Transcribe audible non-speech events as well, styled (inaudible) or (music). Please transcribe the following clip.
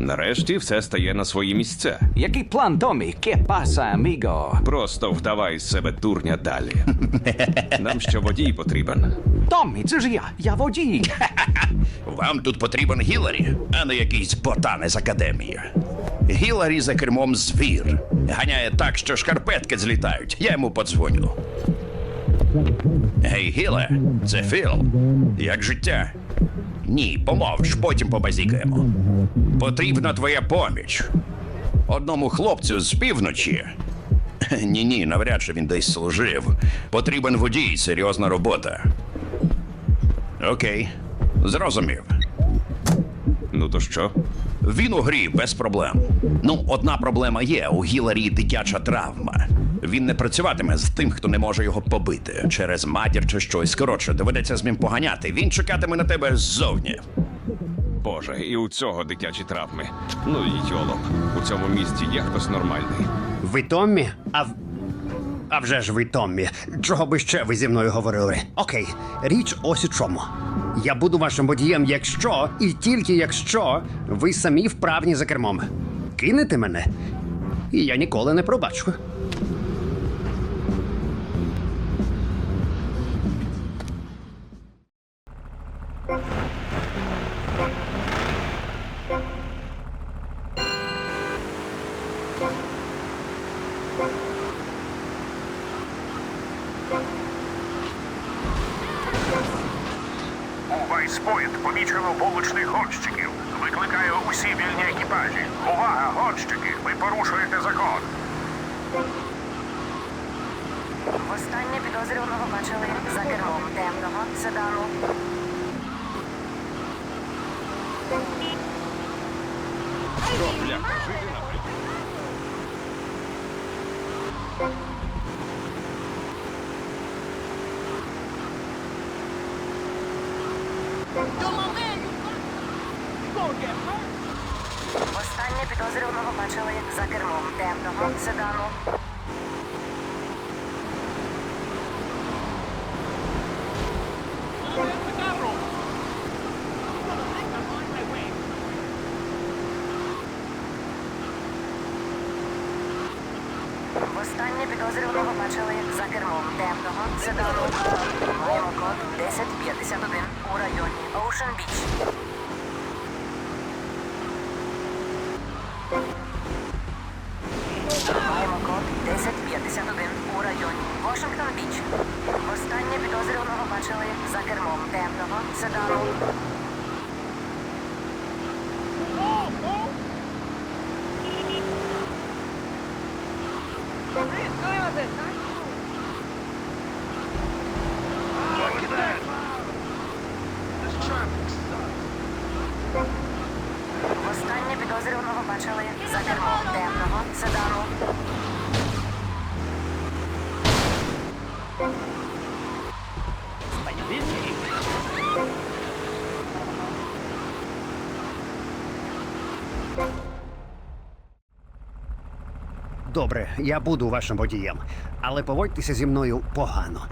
Нарешті все стає на свої місця. Який план, Томі? Ке паса, аміго? Просто вдавай з себе дурня далі. Нам ще водій потрібен. Томі, це ж я, я водій. (laughs) Вам тут потрібен Гіларі, а не якийсь ботан із академії. Гіларі за кермом звір. Ганяє так, що шкарпетки злітають. Я йому подзвоню. Гей, Гіле, це Філ. Як життя? Ні, помовч, потім побазікаємо. Потрібна твоя поміч. Одному хлопцю з півночі. (laughs) Ні, ні, навряд чи він десь служив. Потрібен водій, серйозна робота. Окей, зрозумів. Ну то що? Він у грі без проблем. Ну, одна проблема є: у Гіларі дитяча травма. Він не працюватиме з тим, хто не може його побити через матір чи щось. Коротше, доведеться з ним поганяти. Він чекатиме на тебе ззовні. Боже, і у цього дитячі травми. Ну і йолоп. У цьому місті є хтось нормальний. Ви Томмі? А, в- а вже ж ви Томмі. Чого би ще ви зі мною говорили? Окей, річ ось у чому. Я буду вашим водієм, якщо і тільки якщо ви самі вправні за кермом. Кинете мене, і я ніколи не пробачу. У Вайспойнт помічено вуличних гонщиків. Викликаю усі вільні екіпажі. Увага, гонщики! Ви порушуєте закон. Востаннє підозрюваного бачили за кермом темного седану. Востаннє підозрюваного бачили за кермом. Темного. Седану. Востаннє підозрюваного бачили за кермом. Темного. Седану. Маємо код 1051 у районі Оушен Біч. Маємо код 1051 у районі Вашингтон Біч. Востаннє підозрюваного бачили за кермом темного седану. Востаннє підозрюваного бачили за кермом темного седану. Добре, я буду вашим водієм, але поводьтеся зі мною погано.